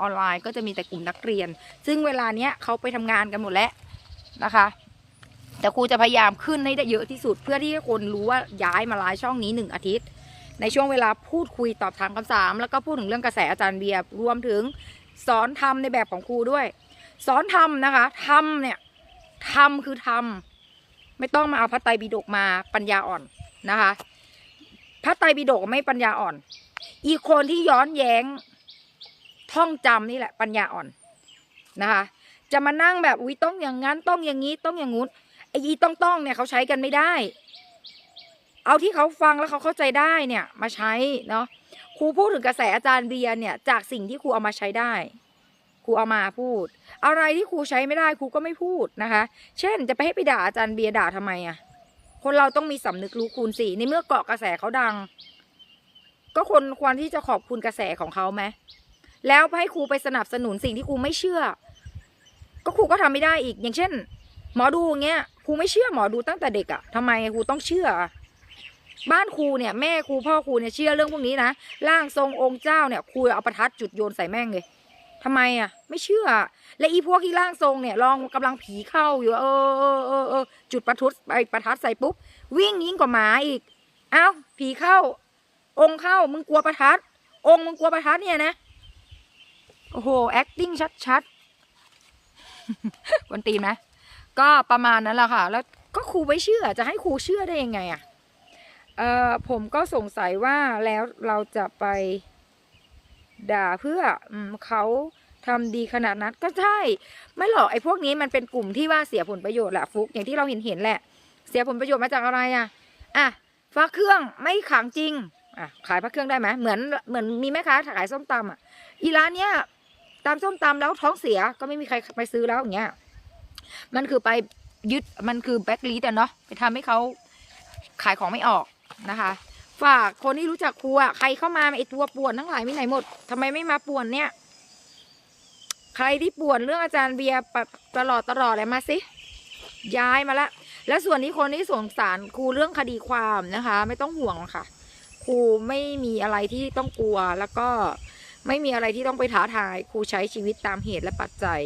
ออนไลน์ ก็จะมีแต่กลุ่มนักเรียน ซึ่งเวลาเนี้ยเขาไปทำงานกันหมดแล้วนะคะ แต่ครูจะพยายามขึ้นให้ได้เยอะที่สุด เพื่อที่ให้คนรู้ว่าย้ายมาไลฟ์ช่องนี้หนึ่งอาทิตย์ ในช่วงเวลาพูดคุยตอบถามคำถามแล้วก็พูดถึงเรื่องกระแสอาจารย์เบียร์รวมถึงสอนทำในแบบของครูด้วย สอนทำนะคะทำเนี่ยทำคือทำไม่ต้องมาเอาพระไตรปิฎกมาปัญญาอ่อนนะคะพระไตรปิฎกไม่ปัญญาอ่อน อีกคนที่ย้อนแย้ง ท่องจำนี่แหละปัญญาอ่อนนะคะ จะมานั่งแบบอุ้ยต้องอย่างนั้นต้องอย่างนี้ต้องอย่างงู้นไอ้อีต้องต้องเนี่ยเขาใช้กันไม่ได้ เอาที่เขาฟังแล้วเขาเข้าใจได้เนี่ย มาใช้เนาะครูพูดถึงกระแสอาจารย์เบียร์เนี่ย จากสิ่งที่ครูเอามาใช้ได้ครูเอามาพูด อะไรที่ครูใช้ไม่ได้ครูก็ไม่พูดนะคะ เช่นจะไปให้ไปด่าอาจารย์เบียร์ด่าทำไมอะคนเราต้องมีสำนึกรู้คุณสิในเมื่อเกาะกระแสเขาดัง ก็คนควรที่จะขอบคุณกระแสของเขาไหม แล้วให้ครูไปสนับสนุนสิ่งที่ครูไม่เชื่อ ก็ครูก็ทำไม่ได้อีก อย่างเช่น หมอดูเงี้ยครูไม่เชื่อหมอดูตั้งแต่เด็กอะทำไมครูต้องเชื่อ บ้านครูเนี่ยแม่ครูพ่อครูเนี่ยเชื่อเรื่องพวกนี้นะร่างทรงองค์เจ้าเนี่ยครูเอาประทัดจุดโยนใส่แม่งเลยทำไมอะไม่เชื่อ และอีพวกที่ร่างทรงเนี่ยลองกำลังผีเข้าอยู่เออเออเออเออจุดประทุดไปประทัดใส่ปุ๊บ วิ่งยิ่งกว่าหมาอีก เอ้า ผีเข้า องค์เข้ามึงกลัวประทัด องค์มึงกลัวประทัดเนี่ยนะ โอ้โห acting ชัดๆกวนตีนไหมก็ประมาณนั้นแหละค่ะ แล้วก็ครูไม่เชื่อ จะให้ครูเชื่อได้ยังไงอะ เออผมก็สงสัยว่าแล้วเราจะไปด่าเพื่ออเขาทำดีขนาดนั้นก็ใช่ ไม่หรอกไอ้พวกนี้มันเป็นกลุ่มที่ว่าเสียผลประโยชน์แหละฟุกอย่างที่เราเห็นเห็นแหละ เสียผลประโยชน์มาจากอะไรอะ อะฟ้าเครื่องไม่ขังจริงอะขายพระเครื่องได้ไหมเหมือนเหมือนมีแม่ค้าขายส้มตำอะ อีร้านเนี้ย ตำส้มตำแล้วท้องเสียก็ไม่มีใครไปซื้อแล้วอย่างเงี้ย มันคือไปยึดมันคือแบ็กลีดอะเนาะไปทำให้เขาขายของไม่ออกนะคะ ฝากคนที่รู้จักครูอะใครเข้ามาไอตัวป่วนทั้งหลายมีไหนหมดทำไมไม่มาป่วนเนี่ย ใครที่ป่วนเรื่องอาจารย์เบียร์ตลอดตลอดเลยมาสิย้ายมาละ แล้วส่วนนี้คนที่สงสารครูเรื่องคดีความนะคะ ไม่ต้องห่วงหรอกค่ะ ครูไม่มีอะไรที่ต้องกลัวแล้วก็ ไม่มีอะไรที่ต้องไปท้าทายครูใช้ชีวิตตามเหตุและปัจจัย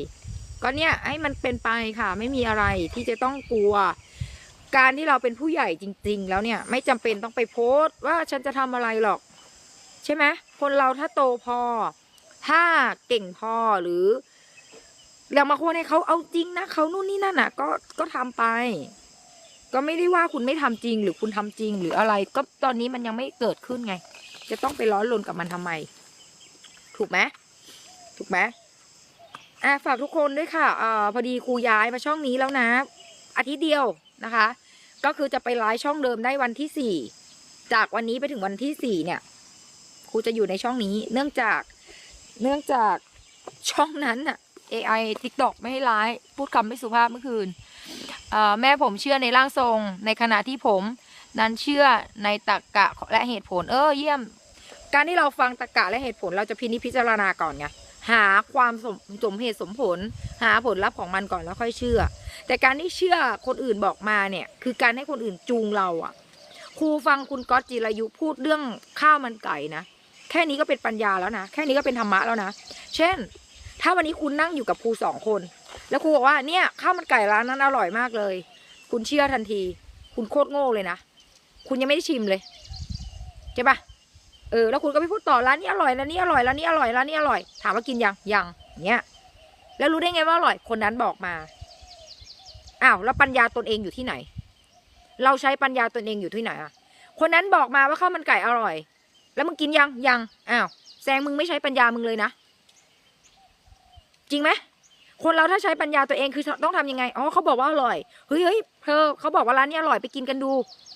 ก็เนี่ยให้มันเป็นไปค่ะ ไม่มีอะไรที่จะต้องกลัว การที่เราเป็นผู้ใหญ่จริง ๆ แล้วเนี่ยไม่จำเป็นต้องไปโพสต์ว่าฉันจะทำอะไรหรอก ใช่ไหมคนเราถ้าโตพอ ถ้าเก่งพอหรือเรามาควรให้เขาเอาจริงนะเขานู่นนี่นั่นอะ ก็ก็ทำไป ก็ไม่ได้ว่าคุณไม่ทำจริง หรือคุณทำจริง หรืออะไร ก็ตอนนี้มันยังไม่เกิดขึ้นไง จะต้องไปร้อนรนกับมันทำไม ถูกไหมถูกไหมอะฝากทุกคนด้วยค่ะอ่าพอดีครูย้ายมาช่องนี้แล้วนะ อาทิตย์เดียวนะคะ ก็คือจะไปไลฟ์ช่องเดิมได้วันที่สี่จากวันนี้ไปถึงวันที่สี่เนี่ยครูจะอยู่ในช่องนี้ เนื่องจากเนื่องจากช่องนั้นอะ AI TikTok ไม่ให้ไลฟ์พูดคำไม่สุภาพเมื่อคืนอ่อแม่ผมเชื่อในร่างทรง ในขณะที่ผม นั้นเชื่อในตรรกะและเหตุผล เออเยี่ยม การที่เราฟังตรรกะและเหตุผลเราจะพินิจพิจารณาก่อนไงหาความสมสมเหตุสมผล หาผลลัพธ์ของมันก่อนแล้วค่อยเชื่อ แต่การที่เชื่อคนอื่นบอกมาเนี่ยคือการให้คนอื่นจูงเราอะครูฟังคุณก๊อตจิรายุพูดเรื่องข้าวมันไก่นะแค่นี้ก็เป็นปัญญาแล้วนะแค่นี้ก็เป็นธรรมะแล้วนะเช่น ถ้าวันนี้คุณนั่งอยู่กับครูสองคน แล้วครูบอกว่าเนี่ยข้าวมันไก่ร้านนั้นอร่อยมากเลย คุณเชื่อทันที คุณโคตรโง่เลยนะคุณยังไม่ได้ชิมเลยใช่ปะ เออแล้วคุณก็ไปพูดต่อร้านนี้อร่อยร้านนี้อร่อยร้านนี้อร่อยร้านนี้อร่อย ถามว่ากินยังยังเนี้ยแล้วรู้ได้ไงว่าอร่อย คนนั้นบอกมาอ้าวแล้วปัญญาตนเองอยู่ที่ไหน เราใช้ปัญญาตนเองอยู่ที่ไหนอะคนนั้นบอกมาว่าข้าวมันไก่อร่อย แล้วมึงกินยังยังอ้าวแซงมึงไม่ใช้ปัญญามึงเลยนะ จริงไหมคนเราถ้าใช้ปัญญาตัวเองคือต้องทำยังไง อ๋อเขาบอกว่าอร่อย เฮ้ยเฮ้ยเธอเขาบอกว่าร้านนี้อร่อยไปกินกันดู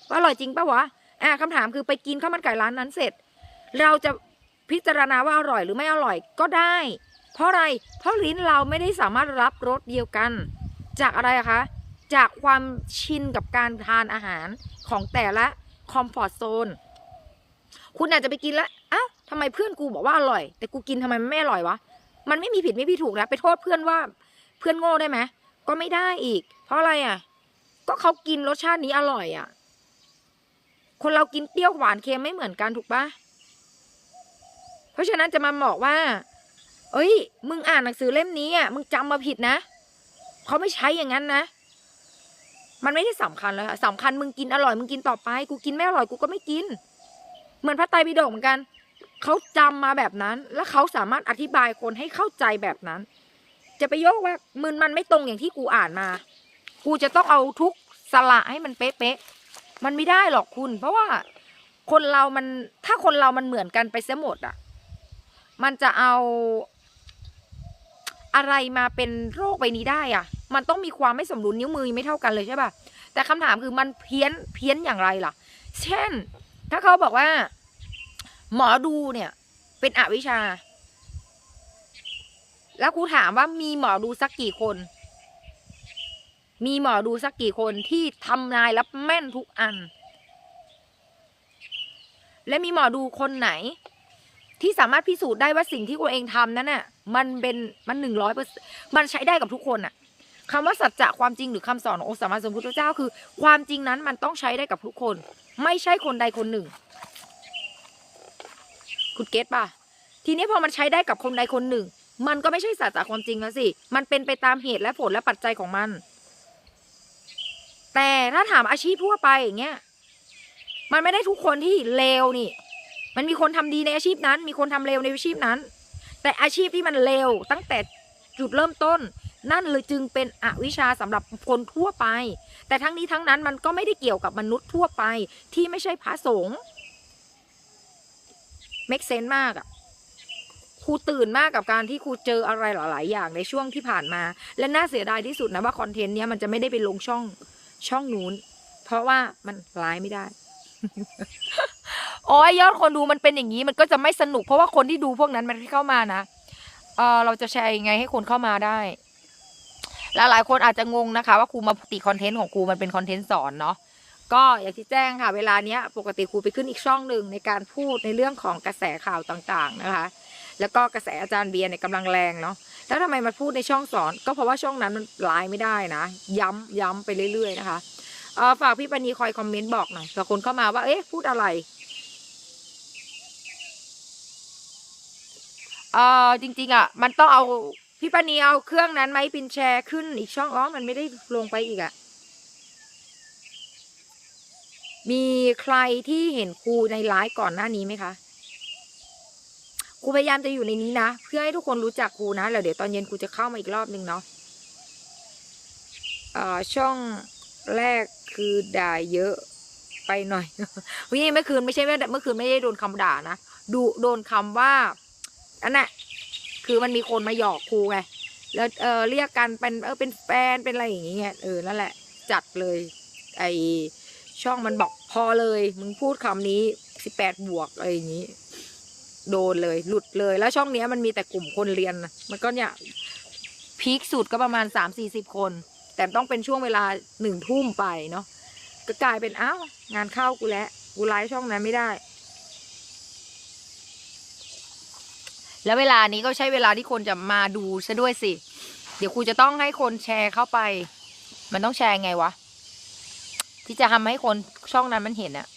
ว่าอร่อยจริงปะวะ อ่าคำถามคือไปกินข้าวมันไก่ร้านนั้นเสร็จ เราจะพิจารณาว่าอร่อยหรือไม่อร่อยก็ได้ เพราะอะไร เพราะลิ้นเราไม่ได้สามารถรับรสเดียวกัน จากอะไรคะ จากความชินกับการทานอาหารของแต่ละคอมฟอร์ z โซน คุณอาจจะไปกินแล้วอ้าวทำไมเพื่อนกูบอกว่าอร่อย แต่กูกินทำไมมันไม่อร่อยวะ มันไม่มีผิดไม่มีถูกนะ ไปโทษเพื่อนว่าเพื่อนโง่ได้ไหม ก็ไม่ได้อีก เพราะอะไรอะ ก็เขากินรสชาตินี้อร่อยอะ คนเรากินเปรี้ยวหวานเค็มไม่เหมือนกันถูกปะ ราะฉะนั้นจะมาบอกว่า เอ้ย มึงอ่านหนังสือเล่มนี้อะ มึงจำมาผิดนะ เขาไม่ใช้อย่างนั้นนะ มันไม่ได้สำคัญแล้วค่ะสำคัญมึงกินอร่อยมึงกินต่อไป กูกินไม่อร่อยกูก็ไม่กิน เหมือนพระไตรปิฎกเหมือนกัน เขาจำมาแบบนั้น แล้วเขาสามารถอธิบายคนให้เข้าใจแบบนั้น จะไปโยกว่ามันมันไม่ตรงอย่างที่กูอ่านมา กูจะต้องเอาทุกสละให้มันเป๊ะๆ มันไม่ได้หรอกคุณ เพราะว่าคนเรามันถ้าคนเรามันเหมือนกันไปเสียหมดอะ มันจะเอาอะไรมาเป็นโรคใบนี้ได้อะมันต้องมีความไม่สมดุลนิ้วมือไม่เท่ากันเลยใช่ป่ะแต่คำถามคือมันเพี้ยนเพี้ยนอย่างไรล่ะ เช่น ถ้าเขาบอกว่า หมอดูเนี่ย เป็นอวิชชา แล้วครูถามว่ามีหมอดูสักกี่คน มีหมอดูสักกี่คนที่ทำนายแล้วแม่นทุกอัน และมีหมอดูคนไหน ที่สามารถพิสูจน์ได้ว่าสิ่งที่ตัวเองทำนั้นน่ะมันเป็นมันหนึ่งร้อยเปอร์มันใช้ได้กับทุกคนน่ะคำว่าสัจจะความจริงหรือคำสอนขององค์สัมมาสัมพุทธเจ้าคือ ความจริงนั้นมันต้องใช้ได้กับทุกคน ไม่ใช่คนใดคนหนึ่ง คุณเก็ตป่ะ ทีนี้พอมันใช้ได้กับคนใดคนหนึ่ง มันก็ไม่ใช่สัจจะความจริงแล้วสิ มันเป็นไปตามเหตุและผลและปัจจัยของมัน แต่ถ้าถามอาชีพทั่วไปอย่างเงี้ยมันไม่ได้ทุกคนที่เลวนี่ มันมีคนทำดีในอาชีพนั้น มีคนทำเลวในอาชีพนั้น แต่อาชีพที่มันเลวตั้งแต่จุดเริ่มต้น นั่นเลยจึงเป็นอวิชชาสำหรับคนทั่วไป แต่ทั้งนี้ทั้งนั้นมันก็ไม่ได้เกี่ยวกับมนุษย์ทั่วไป ที่ไม่ใช่พระสงฆ์ make sense มากอะครูตื่นมากกับการที่ครูเจออะไรหลาย ๆ อย่างในช่วงที่ผ่านมา และน่าเสียดายที่สุดนะว่าคอนเทนต์เนี้ยมันจะไม่ได้ไปลงช่องช่องนู้น เพราะว่ามันไลฟ์ไม่ได้ โอ้ยยอดคนดูมันเป็นอย่างนี้มันก็จะไม่สนุก เพราะว่าคนที่ดูพวกนั้นมันเข้ามานะเออเราจะแชร์ยังไงให้คนเข้ามาได้หลายหลายๆคนอาจจะงงนะคะ ว่าครูมาติคอนเทนต์ของครูมันเป็นคอนเทนต์สอนเนาะก็อย่างที่แจ้งค่ะ เวลาเนี้ยปกติครูไปขึ้นอีกช่องหนึ่งในการพูดในเรื่องของกระแสข่าวต่างๆนะคะ แล้วก็กระแสอาจารย์เบียร์เนี่ยกำลังแรงเนาะแล้วทำไมมาพูดในช่องสอน ก็เพราะว่าช่องนั้นมันไลฟ์ไม่ได้นะ ย้ำย้ำไปเรื่อย ๆ นะคะเออฝากพี่ปณีคอยคอมเมนต์บอกหน่อยเผื่อคนเข้ามาว่าเอ๊ะพูดอะไร เออจริง ๆ อะ มันต้องเอาพี่ปณีเอาเครื่องนั้นไหมปินแชร์ขึ้นอีกช่องอ๋อมันไม่ได้ลงไปอีกอะ มีใครที่เห็นครูในไลฟ์ก่อนหน้านี้ไหมคะครูพยายามจะอยู่ในนี้นะ เพื่อให้ทุกคนรู้จักครูนะแล้วเดี๋ยวตอนเย็นครูจะเข้ามาอีกรอบนึงเนาะเอ่อช่องแรกคือด่าเยอะไปหน่อยวิ่เมื่อคืนไม่ใช่เมื่อคืนไม่ได้โดนคำด่านะดูโดนคำว่า อันน่ะคือมันมีคนมาหยอกครูไงแล้วเออเรียกกันเป็นเออเป็นแฟนเป็นอะไรอย่างเงี้ยเออนั่นแหละ จัดเลย ไอช่องมันบอกพอเลย มึงพูดคำนี้สิบแปดบวกอะไรอย่างงี้ โดนเลย หลุดเลย แล้วช่องเนี้ยมันมีแต่กลุ่มคนเรียนนะมันก็เนี่ยพีคสุดก็ประมาณสามสี่สิบคน แต่ต้องเป็นช่วงเวลาหนึ่งทุ่มไปเนาะก็กลายเป็นอ้าวงานเข้ากูแล้วกูไลฟ์ช่องนั้นไม่ได้ แล้วเวลานี้ก็ใช่เวลาที่คนจะมาดูซะด้วยสิ เดี๋ยวครูจะต้องให้คนแชร์เข้าไป มันต้องแชร์ไงวะ ที่จะทำให้คนช่องนั้นมันเห็นอะ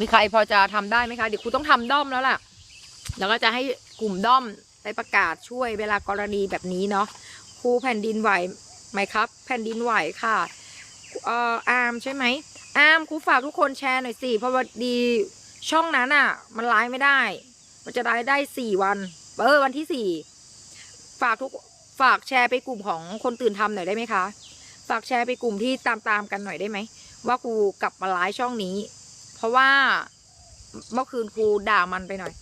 มีใครพอจะทำได้ไหมคะ เดี๋ยวครูต้องทำด้อมแล้วล่ะ แล้วก็จะให้กลุ่มด้อมไปประกาศช่วยเวลากรณีแบบนี้เนาะ ครูแผ่นดินไหวไหมครับ แผ่นดินไหวค่ะเอ่ออาร์มใช่ไหมอาร์มครูฝากทุกคนแชร์หน่อยสิ เพราะว่าดีช่องนั้นอะ มันไลฟ์ไม่ได้ มันจะไลฟ์ได้สี่วันเออวันที่สี่ฝากทุกฝากแชร์ไปกลุ่มของคนตื่นทำหน่อยได้ไหมคะฝากแชร์ไปกลุ่มที่ตามตามกันหน่อยได้ไหมว่าครูกลับมาไลฟ์ช่องนี้ เพราะว่าเมื่อคืนครูด่ามันไปหน่อย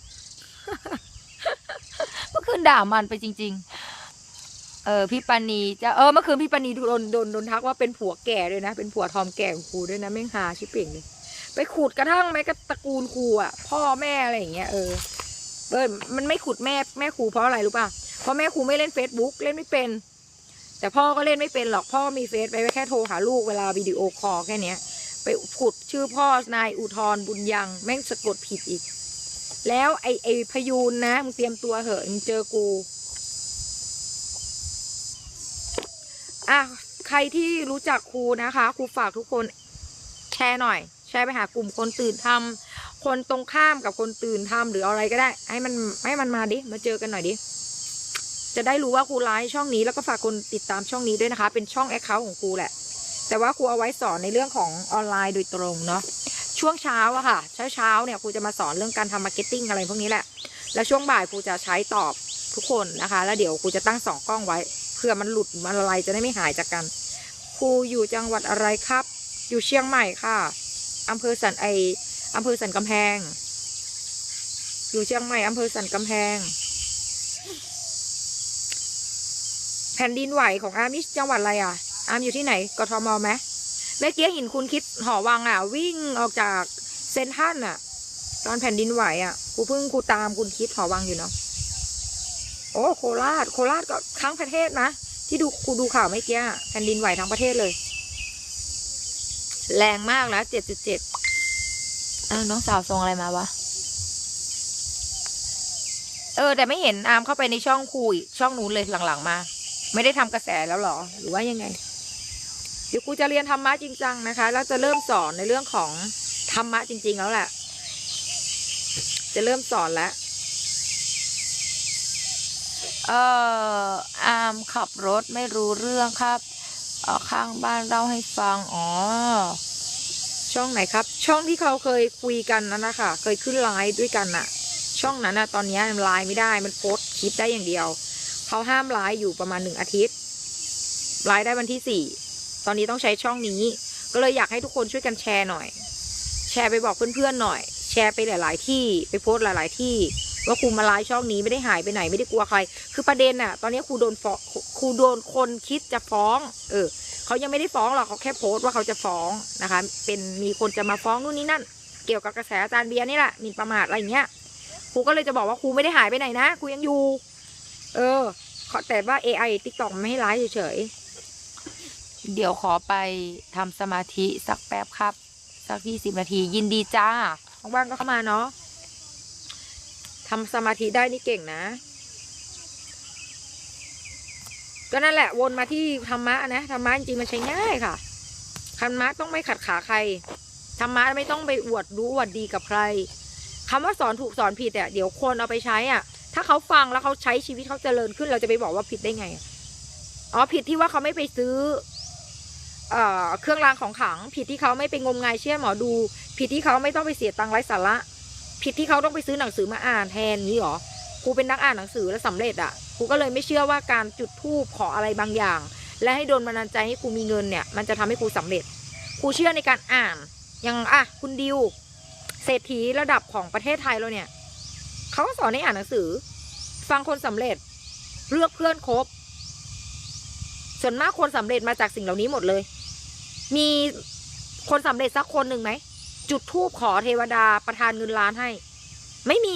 เมื่อคืนด่ามันไปจริง ๆ เออพี่ปานีจะเออเมื่อคืนพี่ปานีโดนโดนโดนทักว่าเป็นผัวแก่ด้วยนะเป็นผัวทอมแก่ของครูด้วยนะแม่งหาชิเป่งเลยไปขุดกระทั่งแม้กระตระกูลครูอะพ่อแม่อะไรอย่างเงี้ยเออ เออมันไม่ขุดแม่แม่ครูเพราะอะไรรู้ป่ะเพราะแม่ครูไม่เล่นเฟซบุ๊กเล่นไม่เป็น แต่พ่อก็เล่นไม่เป็นหรอกพ่อมีเฟซไปแค่โทรหาลูกเวลาวิดีโอคอลแค่เนี้ย ไปขุดชื่อพ่อนายอุทรบุญยังแม่งสะกดผิดอีก แล้วไอไอพยูนนะมึงเตรียมตัวเหอะมึงเจอกูอะใครที่รู้จักครูนะคะครูฝากทุกคนแชร์หน่อย แชร์ไปหากลุ่มคนตื่นทำ คนตรงข้ามกับคนตื่นทำหรืออะไรก็ได้ ให้มันให้มันมาดิมาเจอกันหน่อยดิจะได้รู้ว่าครูไลฟ์ช่องนี้แล้วก็ฝากคนติดตามช่องนี้ด้วยนะคะ เป็นช่องแอคเคาท์ของครูแหละ แต่ว่าครูเอาไว้สอนในเรื่องของออนไลน์โดยตรงเนาะช่วงเช้าอะค่ะ เช้าเช้าเนี่ยครูจะมาสอนเรื่องการทำมาร์เก็ตติ้งอะไรพวกนี้แหละ แล้วช่วงบ่ายครูจะใช้ตอบทุกคนนะคะ แล้วเดี๋ยวครูจะตั้งสองกล้องไว้เพื่อมันหลุดมันอะไรจะได้ไม่หายจากกันครูอยู่จังหวัดอะไรครับ อยู่เชียงใหม่ค่ะอำเภอสันไอ อำเภอสันกำแพง อยู่เชียงใหม่อำเภอสันกำแพง แผ่นดินไหวของอาร์มนี่จังหวัดอะไรอะ อาร์มอยู่ที่ไหน กทมไหมเมื่อกี้เห็นคุณคิดหอวังอะ วิ่งออกจากเซนทันอะ ตอนแผ่นดินไหวอะครูเพิ่งครูตามคุณคิดหอวังอยู่เนาะโอ้โคราช โคราชก็ทั้งประเทศนะ ที่ดูครูดูข่าวเมื่อกี้แผ่นดินไหวทั้งประเทศเลย แรงมากนะเจ็ดจุดเจ็ด อ้าวน้องสาวส่งอะไรมาวะ เออ แต่ไม่เห็นอาร์มเข้าไปในช่องครูอีกช่องนู้นเลยหลังๆมา ไม่ได้ทำกระแสแล้วเหรอ หรือว่ายังไง เดี๋ยวครูจะเรียนธรรมะจริงจังนะคะ แล้วจะเริ่มสอนในเรื่องของธรรมะจริง ๆ แล้วแหละ จะเริ่มสอนแล้ว เอ่ออามขับรถไม่รู้เรื่องครับเอ่อข้างบ้านเล่าให้ฟัง อ๋อ ช่องไหนครับ ช่องที่เขาเคยคุยกันนั่นนะคะเคยขึ้นไลฟ์ด้วยกันน่ะช่องนั้นน่ะตอนนี้ไลฟ์ไม่ได้มันโพสคลิปได้อย่างเดียวเขาห้ามไลฟ์อยู่ประมาณหนึ่งอาทิตย์ไลฟ์ได้วันที่สี่ตอนนี้ต้องใช้ช่องนี้ ก็เลยอยากให้ทุกคนช่วยกันแชร์หน่อย แชร์ไปบอกเพื่อนๆหน่อย แชร์ไปหลาย ๆ ที่ไปโพสหลาย ๆ ที่ ว่าครูมาไลฟ์ช่องนี้ไม่ได้หายไปไหนไม่ได้กลัวใคร คือประเด็นน่ะ ตอนนี้ครูโดนฟ้องครูโดนคนคิดจะฟ้อง เออเขายังไม่ได้ฟ้องหรอกเขาแค่โพสต์ว่าเขาจะฟ้องนะคะ เป็นมีคนจะมาฟ้องนู่นนี่นั่น เกี่ยวกับกระแสอาจารย์เบียร์นี่แหละหมีประมาทอะไรอย่างเงี้ยครูก็เลยจะบอกว่าครูไม่ได้หายไปไหนนะครูยังอยู่ เออขอแต่ว่า AI TikTok มันไม่ให้ไลฟ์เฉยๆเดี๋ยวขอไปทำสมาธิสักแป๊บครับ สักยี่สิบนาทียินดีจ้าว่างๆก็เข้ามาเนาะ ทำสมาธิได้นี่เก่งนะ ก็นั่นแหละวนมาที่ธรรมะนะธรรมะจริงๆมันใช้ง่ายค่ะธรรมะต้องไม่ขัดขาใครธรรมะไม่ต้องไปอวดรู้อวดดีกับใครคำว่าสอนถูกสอนผิดอะเดี๋ยวคนเอาไปใช้อะ ถ้าเขาฟังแล้วเขาใช้ชีวิตเขาเจริญขึ้นเราจะไปบอกว่าผิดได้ไงอะอ๋อผิดที่ว่าเขาไม่ไปซื้อเอ่อเครื่องรางของขลัง ผิดที่เขาไม่ไปงมงายเชื่อหมอดู ผิดที่เขาไม่ต้องไปเสียตังค์ไร้สาระ ผิดที่เขาต้องไปซื้อหนังสือมาอ่านแทนนี้หรอครูเป็นนักอ่านหนังสือแล้วสำเร็จอะครูก็เลยไม่เชื่อว่าการจุดธูปขออะไรบางอย่าง และให้โดนบันดาลใจให้ครูมีเงินเนี่ย มันจะทำให้ครูสำเร็จครูเชื่อในการอ่านอย่างอะคุณดิวเศรษฐีระดับของประเทศไทยเราเนี่ยเขาก็สอนให้อ่านหนังสือ ฟังคนสำเร็จเลือกเพื่อนคบส่วนมากคนสำเร็จมาจากสิ่งเหล่านี้หมดเลย มีคนสำเร็จสักคนหนึ่งไหม จุดทูบขอเทวดาประทานเงินล้านให้ ไม่มี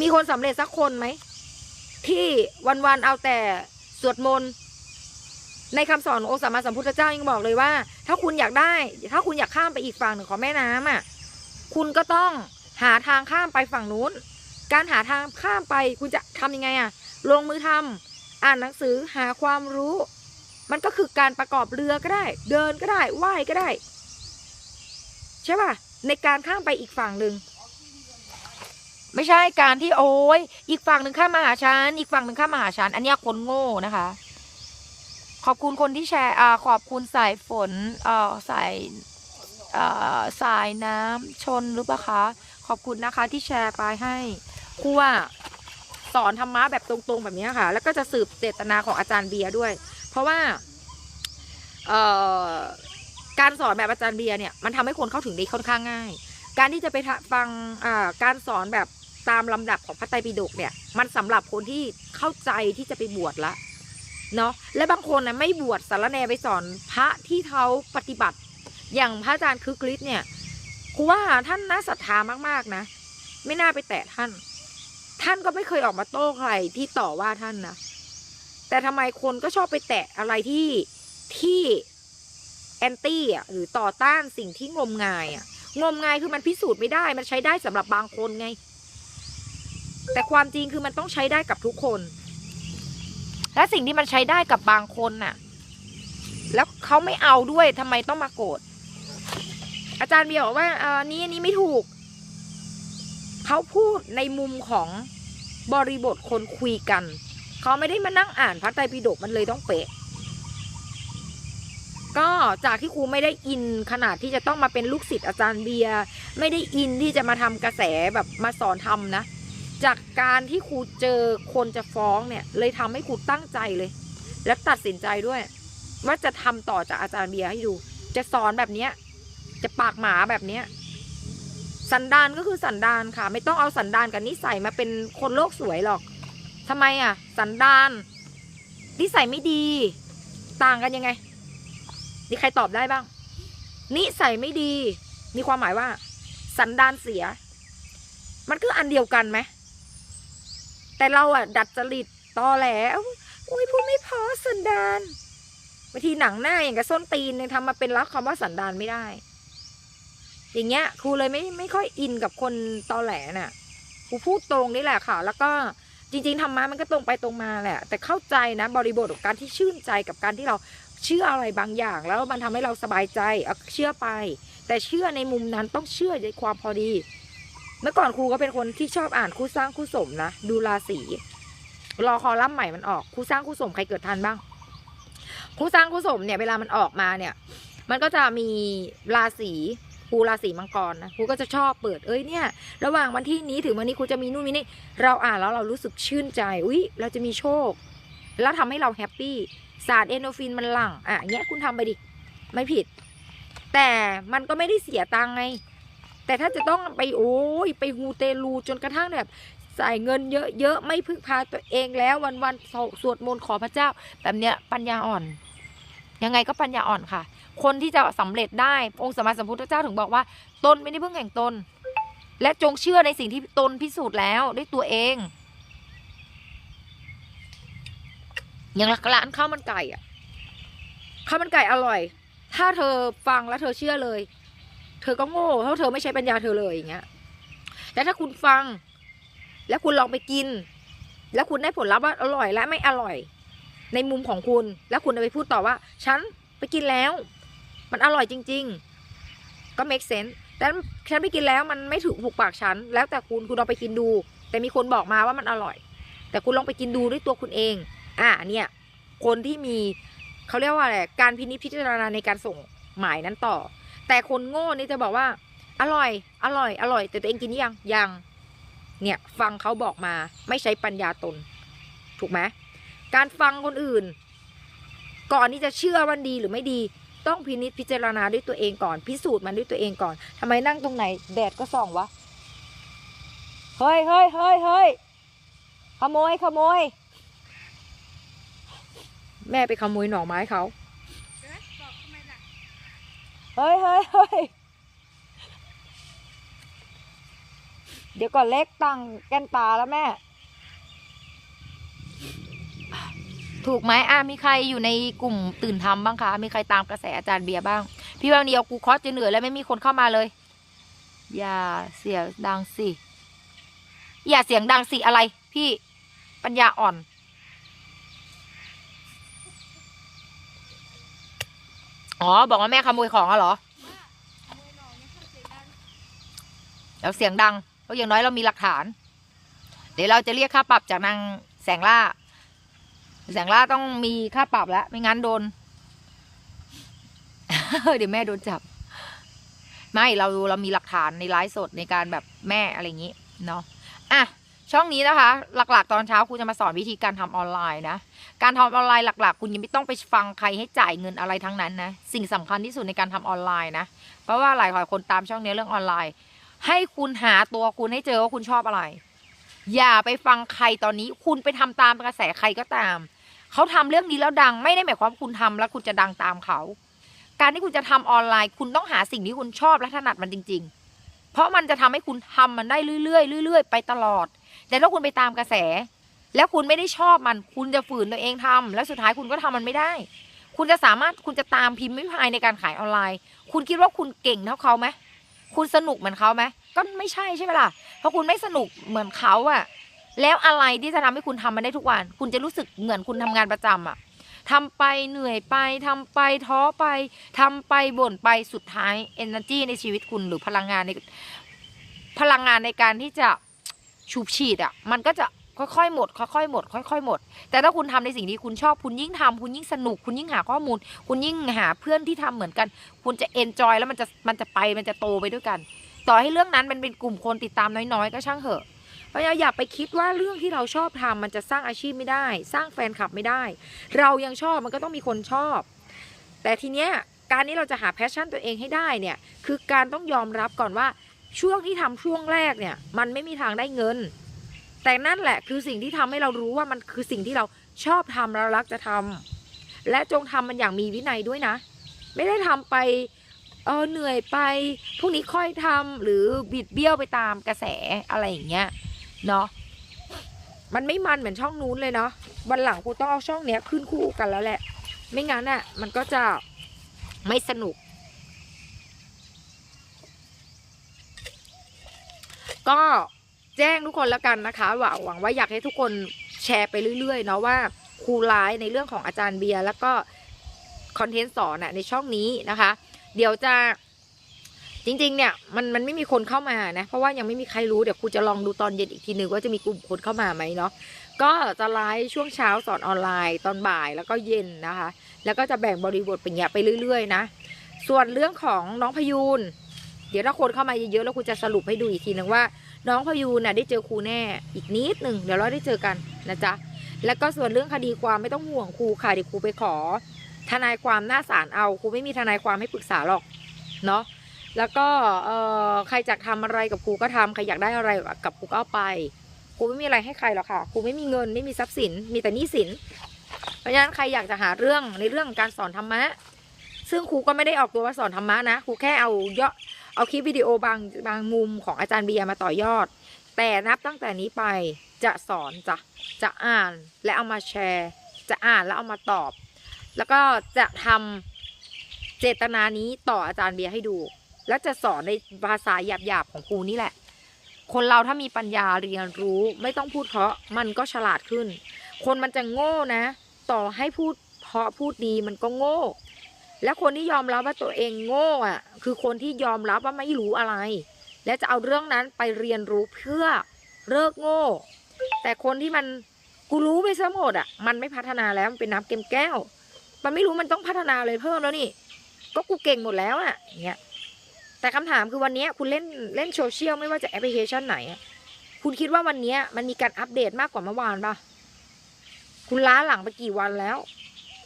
มีคนสำเร็จสักคนไหม ที่วันๆเอาแต่สวดมนต์ในคำสอนขององค์สัมมาสัมพุทธเจ้ายังบอกเลยว่า ถ้าคุณอยากได้ ถ้าคุณอยากข้ามไปอีกฝั่งหนึ่งของแม่น้ำอะ คุณก็ต้องหาทางข้ามไปฝั่งนู้น การหาทางข้ามไปคุณจะทำยังไงอะ ลงมือทำอ่านหนังสือหาความรู้ มันก็คือการประกอบเรือก็ได้ เดินก็ได้ว่ายก็ได้ ช่ป่ะในการข้ามไปอีกฝั่งหนึ่งไม่ใช่การที่โอ้ยอีกฝั่งหนึ่งข้ามมาหาฉันอีกฝั่งหนึ่งข้ามมาหาฉันอันนี้คนโง่นะคะ ขอบคุณคนที่แชร์อ่าขอบคุณสายฝนเอ่อสายอ่าสายน้ำชนหรือเปล่าคะขอบคุณนะคะที่แชร์ไปให้ครูว่าสอนธรรมะแบบตรงๆแบบนี้ค่ะ แล้วก็จะสืบเจตนาของอาจารย์เบียร์ด้วย เพราะว่าเอ่อ การสอนแบบอาจารย์เบียร์เนี่ยมันทำให้คนเข้าถึงได้ค่อนข้างง่าย การที่จะไปฟังอ่าการสอนแบบตามลำดับของพระไตรปิฎกเนี่ย มันสำหรับคนที่เข้าใจที่จะไปบวชละเนาะและบางคนนะไม่บวชสารแนไปสอนพระที่เขาปฏิบัติ อย่างพระอาจารย์คึกฤทธิ์เนี่ยครูว่าท่านน่าศรัทธามากๆนะ ไม่น่าไปแตะท่าน ท่านก็ไม่เคยออกมาโต้ใครที่ต่อว่าท่านนะแต่ทำไมคนก็ชอบไปแตะอะไรที่ที่ แอนตี้อะหรือต่อต้านสิ่งที่งมงายอะ งมงายคือมันพิสูจน์ไม่ได้มันใช้ได้สำหรับบางคนไง แต่ความจริงคือมันต้องใช้ได้กับทุกคน และสิ่งที่มันใช้ได้กับบางคนน่ะ แล้วเขาไม่เอาด้วยทำไมต้องมาโกรธอาจารย์เบียร์บอกว่าเออนี้อันนี้ไม่ถูก เขาพูดในมุมของบริบทคนคุยกัน เขาไม่ได้มานั่งอ่านพระไตรปิฎกมันเลยต้องเป๊ะ ก็จากที่ครูไม่ได้อินขนาดที่จะต้องมาเป็นลูกศิษย์อาจารย์เบียร์ไม่ได้อินที่จะมาทำกระแสแบบมาสอนทำนะ จากการที่ครูเจอคนจะฟ้องเนี่ย เลยทำให้ครูตั้งใจเลย และตัดสินใจด้วย ว่าจะทำต่อจากอาจารย์เบียร์ให้ดู จะสอนแบบเนี้ย จะปากหมาแบบเนี้ยสันดานก็คือสันดานค่ะ ไม่ต้องเอาสันดานกับนิสัยมาเป็นคนโลกสวยหรอกทำไมอะ สันดานนิสัยไม่ดี ต่างกันยังไง นี่ใครตอบได้บ้าง นิสัยไม่ดี มีความหมายว่า สันดานเสีย มันก็อันเดียวกันไหม แต่เราอะดัดจริตตอแหลโอ้ยพูดไม่พอสันดานบางทีหนังหน้าอย่างกับส้นตีนยังทำมาเป็นรักคำว่าสันดานไม่ได้ อย่างเงี้ยครูเลยไม่ไม่ค่อยอินกับคนตอแหลน่ะครูพูดตรงนี่แหละค่ะ แล้วก็จริงๆธรรมะมันก็ตรงไปตรงมาแหละ แต่เข้าใจนะบริบทของการที่ชื่นใจกับการที่เรา เชื่ออะไรบางอย่างแล้วมันทำให้เราสบายใจเอาเชื่อไป แต่เชื่อในมุมนั้นต้องเชื่อในความพอดี เมื่อก่อนครูก็เป็นคนที่ชอบอ่านคู่สร้างคู่สมนะดูราศีรอคอลัมน์ใหม่มันออกคู่สร้างคู่สมใครเกิดทันบ้างคู่สร้างคู่สมเนี่ยเวลามันออกมาเนี่ย มันก็จะมีราศีครูราศีมังกรนะครูก็จะชอบเปิดเอ้ยเนี่ย ระหว่างวันที่นี้ถึงวันนี้ครูจะมีนู่นมีนี่เราอ่านแล้วเรารู้สึกชื่นใจอุ้ยเราจะมีโชค แล้วทำให้เราแฮปปี้ สารเอนโดฟินมันหลั่งอะเงี้ยคุณทำไปดิไม่ผิด แต่มันก็ไม่ได้เสียตังไง แต่ถ้าจะต้องไปโอ้ยไปฮูเตลูจนกระทั่งแบบใส่เงินเยอะๆไม่พึ่งพาตัวเองแล้ววันๆสวดมนต์ขอพระเจ้าแบบเนี้ยปัญญาอ่อน ยังไงก็ปัญญาอ่อนค่ะ คนที่จะสำเร็จได้องค์สมมาสัมพุทธเจ้าถึงบอกว่า ตนไม่ได้พึ่งแห่งตน และจงเชื่อในสิ่งที่ตนพิสูจน์แล้วด้วยตัวเอง อย่างร้านข้าวมันไก่อะข้าวมันไก่อร่อย ถ้าเธอฟังแล้วเธอเชื่อเลย เธอก็โง่เพราะเธอไม่ใช้ปัญญาเธอเลยอย่างเงี้ยแต่ถ้าคุณฟัง แล้วคุณลองไปกิน แล้วคุณได้ผลลัพธ์ว่าอร่อยและไม่อร่อย ในมุมของคุณ แล้วคุณจะไปพูดต่อว่า ฉันไปกินแล้ว มันอร่อยจริง ๆ ก็ make sense แต่ฉันไปกินแล้วมันไม่ถูกถูกปากฉัน แล้วแต่คุณคุณลองไปกินดู แต่มีคนบอกมาว่ามันอร่อย แต่คุณลองไปกินดูด้วยตัวคุณเอง อ่าเนี่ยคนที่มีเขาเรียกว่าอะไรการพินิจพิจารณาในการส่งหมายนั้นต่อ แต่คนโง่นี่จะบอกว่า อร่อย อร่อย อร่อย แต่ตัวเองกินยังยังเนี่ยฟังเขาบอกมาไม่ใช้ปัญญาตน ถูกไหมการฟังคนอื่น ก่อนที่จะเชื่อว่าดีหรือไม่ดี ต้องพินิจพิจารณาด้วยตัวเองก่อน พิสูจน์มันด้วยตัวเองก่อนทำไมนั่งตรงไหน แดดก็ส่องวะเฮ้ยเฮ้ยเฮ้ยเฮ้ยขโมยขโมย แม่ไปขโมยหน่อไม้เขาเฮ้ยเฮ้ยเฮ้ยเดี๋ยวก่อนเล็กตังแก้นตาแล้วแม่ ถูกไหมอะมีใครอยู่ในกลุ่มตื่นทำบ้างคะ มีใครตามกระแสอาจารย์เบียร์บ้าง พี่วันนี้เอากูคอสจะเหนื่อยแล้วไม่มีคนเข้ามาเลย อย่าเสียงดังสิ อย่าเสียงดังสิอะไร พี่ปัญญาอ่อน อ๋อ บอกว่าแม่ขโมยของอะเหรอเดี๋ยวเสียงดังเพราะอย่างน้อยเรามีหลักฐาน เดี๋ยวเราจะเรียกค่าปรับจากนางแสงล่า แสงล่าต้องมีค่าปรับแล้ว ไม่งั้นโดน เดี๋ยวแม่โดนจับ ไม่เราเรามีหลักฐานในไลฟ์สดในการแบบแม่อะไรอย่างนี้เนาะอะ ช่องนี้นะคะ หลักๆ ตอนเช้าครูจะมาสอนวิธีการทำออนไลน์นะ การทำออนไลน์หลัก ๆ คุณยังไม่ต้องไปฟังใครให้จ่ายเงินอะไรทั้งนั้นนะ สิ่งสำคัญที่สุดในการทำออนไลน์นะ เพราะว่าหลายคนตามช่องนี้เรื่องออนไลน์ ให้คุณหาตัวคุณให้เจอว่าคุณชอบอะไร อย่าไปฟังใครตอนนี้ คุณไปทำตามกระแสใครก็ตาม เขาทำเรื่องนี้แล้วดัง ไม่ได้หมายความว่าคุณทำแล้วคุณจะดังตามเขา การที่คุณจะทำออนไลน์ คุณต้องหาสิ่งที่คุณชอบและถนัดมันจริง ๆ เพราะมันจะทำให้คุณทำมันได้เรื่อยๆเรื่อยๆ ไปตลอด แต่ถ้าคุณไปตามกระแส แล้วคุณไม่ได้ชอบมัน คุณจะฝืนตัวเองทำแล้วสุดท้ายคุณก็ทำมันไม่ได้ คุณจะสามารถคุณจะตามพิมพ์ไม่พายในการขายออนไลน์ คุณคิดว่าคุณเก่งเท่าเขาไหมคุณสนุกเหมือนเขาไหมก็ไม่ใช่ใช่ไหมล่ะเพราะคุณไม่สนุกเหมือนเขาอะแล้วอะไรที่จะทำให้คุณทำมันได้ทุกวัน คุณจะรู้สึกเหมือนคุณทำงานประจำอะทำไปเหนื่อยไปทำไปท้อไปทำไปบ่นไปสุดท้าย energy ในชีวิตคุณหรือพลังงานในพลังงานในการที่จะ ชูบฉีดอะ่ะมันก็จะค่อยๆหมดค่อยๆหมดค่อยๆหมด แต่ถ้าคุณทำในสิ่งที่คุณชอบคุณยิ่งทำคุณยิ่งสนุก คุณยิ่งหาข้อมูล คุณยิ่งหาเพื่อนที่ทำเหมือนกัน คุณจะ enjoy แล้วมันจะมันจะไปมันจะโตไปด้วยกัน ต่อให้เรื่องนั้นมันเป็นกลุ่มคนติดตามน้อยๆ ก็ช่างเถอะเพราะอย่าไปคิดว่าเรื่องที่เราชอบทำมันจะสร้างอาชีพไม่ได้ สร้างแฟนคลับไม่ได้ เรายังชอบมันก็ต้องมีคนชอบ แต่ทีเนี้ยการที่เราจะหาแพชชั่นตัวเองให้ได้เนี่ยคือการต้องยอมรับก่อนว่า ช่วงที่ทำช่วงแรกเนี่ย มันไม่มีทางได้เงิน แต่นั่นแหละคือสิ่งที่ทำให้เรารู้ว่ามันคือสิ่งที่เราชอบทำเรารักจะทำและจงทำมันอย่างมีวินัยด้วยนะ ไม่ได้ทำไปเออเหนื่อยไปพรุ่งนี้ค่อยทำหรือบิดเบี้ยวไปตามกระแสอะไรอย่างเงี้ยเนาะมันไม่มันเหมือนช่องนู้นเลยเนาะวันหลังกูต้องเอาช่องเนี้ยขึ้นคู่กันแล้วแหละ ไม่งั้นอะมันก็จะไม่สนุก ก็แจ้งทุกคนแล้วกันนะคะ หวังหวังว่าอยากให้ทุกคนแชร์ไปเรื่อยๆเนาะว่าครูร้ายในเรื่องของอาจารย์เบียร์แล้วก็คอนเทนต์สอนในช่องนี้นะคะ เดี๋ยวจะจริงๆ เนี่ยมันมันไม่มีคนเข้ามานะ เพราะว่ายังไม่มีใครรู้เดี๋ยวครูจะลองดูตอนเย็นอีกทีหนึ่งว่าจะมีกลุ่มคนเข้ามาไหมเนาะก็จะไลฟ์ช่วงเช้าสอนออนไลน์ ตอนบ่ายแล้วก็เย็นนะคะ แล้วก็จะแบ่งบริบทเป็นอย่างไปเรื่อยๆนะ ส่วนเรื่องของน้องพยูน เดี๋ยวถ้าคนเข้ามาเยอะๆแล้วครูจะสรุปให้ดูอีกทีหนึ่งว่า น้องพยูนน่ะได้เจอครูแน่อีกนิดหนึ่งเดี๋ยวเราได้เจอกันนะจ๊ะแล้วก็ส่วนเรื่องคดีความไม่ต้องห่วงครูค่ะเดี๋ยวครูไปขอ ทนายความหน้าศาลเอาครูไม่มีทนายความให้ปรึกษาหรอกเนาะแล้วก็เอ่อใครอยากทำอะไรกับครูก็ทำใครอยากได้อะไรกับครูก็เอาไปครูไม่มีอะไรให้ใครหรอกค่ะครูไม่มีเงินไม่มีทรัพย์สิน มีแต่หนี้สิน เพราะฉะนั้นใครอยากจะหาเรื่องในเรื่องการสอนธรรมะซึ่งครูก็ไม่ได้ออกตัวว่าสอนธรรมะนะครูแค่เอาเยอะ เอาคลิปวิดีโอบางบางมุมของอาจารย์เบียร์มาต่อยอด แต่นับตั้งแต่นี้ไปจะสอนจะจะอ่านและเอามาแชร์ จะอ่านแล้วเอามาตอบ แล้วก็จะทำเจตนานี้ต่ออาจารย์เบียร์ให้ดู และจะสอนในภาษาหยาบๆของครูนี่แหละ คนเราถ้ามีปัญญาเรียนรู้ไม่ต้องพูดเพราะมันก็ฉลาดขึ้น คนมันจะโง่นะ ต่อให้พูดเพราะพูดดีมันก็โง่ และคนที่ยอมรับว่าตัวเองโง่อะ คือคนที่ยอมรับว่าไม่รู้อะไร และจะเอาเรื่องนั้นไปเรียนรู้เพื่อเลิกโง่ แต่คนที่มันกูรู้ไปซะหมดอะ มันไม่พัฒนาแล้วมันเป็นน้ำเกมแก้ว มันไม่รู้มันต้องพัฒนาเลยเพิ่มแล้วนี่ ก็กูเก่งหมดแล้วอะอย่างเงี้ยแต่คำถามคือวันนี้คุณเล่นเล่นโซเชียลไม่ว่าจะแอปพลิเคชันไหน คุณคิดว่าวันนี้มันมีการอัปเดตมากกว่าเมื่อวานปะคุณล้าหลังไปกี่วันแล้ว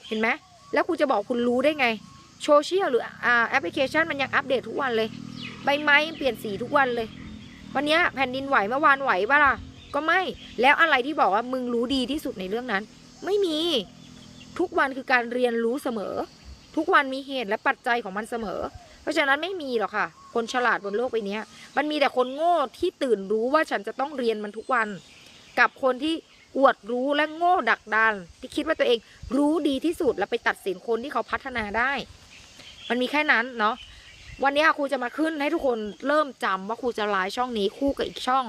เห็นไหม แล้วคุณจะบอกคุณรู้ได้ไงโซเชียลหรืออ่าแอปพลิเคชันมันยังอัปเดตทุกวันเลย ใบไม้เปลี่ยนสีทุกวันเลย วันนี้แผ่นดินไหวเมื่อวานไหวปะล่ะก็ไม่แล้วอะไรที่บอกว่ามึงรู้ดีที่สุดในเรื่องนั้น ไม่มี ทุกวันคือการเรียนรู้เสมอ ทุกวันมีเหตุและปัจจัยของมันเสมอ เพราะฉะนั้นไม่มีหรอกค่ะ คนฉลาดบนโลกใบนี้มันมีแต่คนโง่ที่ตื่นรู้ว่าฉันจะต้องเรียนมันทุกวัน กับคนที่ อวดรู้และโง่ดักดานที่คิดว่าตัวเองรู้ดีที่สุดแล้วไปตัดสินคนที่เขาพัฒนาได้ มันมีแค่นั้นเนาะวันนี้ครูจะมาขึ้นให้ทุกคนเริ่มจำว่าครูจะไลฟ์ช่องนี้คู่กับอีกช่อง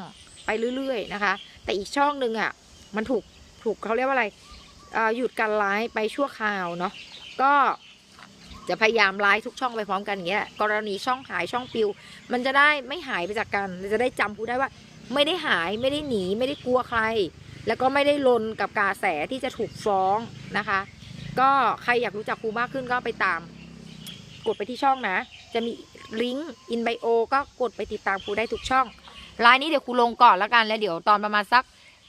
ไปเรื่อยๆนะคะ แต่อีกช่องหนึ่งอะ มันถูกถูกเขาเรียกว่าอะไรหยุดการไลฟ์ไปชั่วคราวเนาะก็จะพยายามไลฟ์ทุกช่องไปพร้อมกันอย่างเงี้ยกรณีช่องหายช่องปิว มันจะได้ไม่หายไปจากกันจะได้จำครูได้ว่า ไม่ได้หายไม่ได้หนีไม่ได้กลัวใคร แล้วก็ไม่ได้ลนกับกระแสที่จะถูกฟ้องนะคะ ก็ใครอยากรู้จักครูมากขึ้นก็ไปตาม กดไปที่ช่องนะ จะมีลิงก์อินไบโอก็กดไปติดตามครูได้ทุกช่องไลน์นี้เดี๋ยวครูลงก่อนแล้วกันแล้วเดี๋ยวตอนประมาณสัก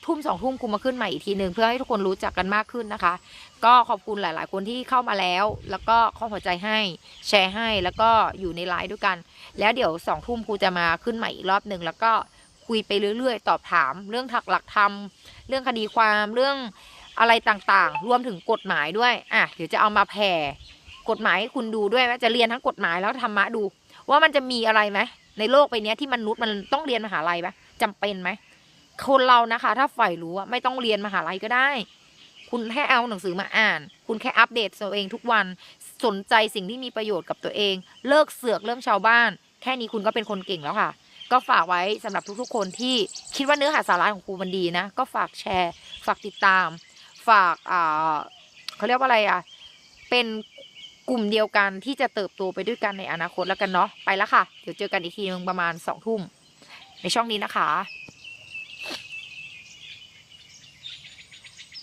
ทุ่มสองทุ่มครูมาขึ้นใหม่อีกทีหนึ่งเพื่อให้ทุกคนรู้จักกันมากขึ้นนะคะ ก็ขอบคุณหลาย ๆ คนที่เข้ามาแล้ว แล้วก็ข้อหัวใจให้แชร์ให้แล้วก็อยู่ในไลน์ด้วยกัน แล้วเดี๋ยวสองทุ่มครูจะมาขึ้นใหม่อีกรอบหนึ่งแล้วก็คุยไปเรื่อย ๆ ตอบถามเรื่องถักหลักธรรม เรื่องคดีความเรื่องอะไรต่างๆ รวมถึงกฎหมายด้วย อะ เดี๋ยวจะเอามาแผ่กฎหมายให้คุณดูด้วยว่าจะเรียนทั้งกฎหมายแล้วธรรมะดู ว่ามันจะมีอะไรไหมในโลกใบเนี้ยที่มนุษย์มันต้องเรียนมหาลัยไหมจำเป็นไหมคนเรานะคะ ถ้าใฝ่รู้อะไม่ต้องเรียนมหาลัยก็ได้ คุณแค่เอาหนังสือมาอ่าน คุณแค่อัปเดตตัวเองทุกวันสนใจสิ่งที่มีประโยชน์กับตัวเอง เลิกเสือกเรื่องชาวบ้าน แค่นี้คุณก็เป็นคนเก่งแล้วค่ะ ก็ฝากไว้สำหรับทุกๆ คนที่คิดว่าเนื้อหาสาระของครูมันดีนะ ก็ฝากแชร์ ฝากติดตาม ฝากอ่าเขาเรียกว่าอะไรอะ เป็นกลุ่มเดียวกันที่จะเติบโตไปด้วยกันในอนาคตแล้วกันเนาะไปแล้วค่ะ เดี๋ยวเจอกันอีกทีนึงประมาณสองทุ่มในช่องนี้นะคะ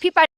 พี่ไป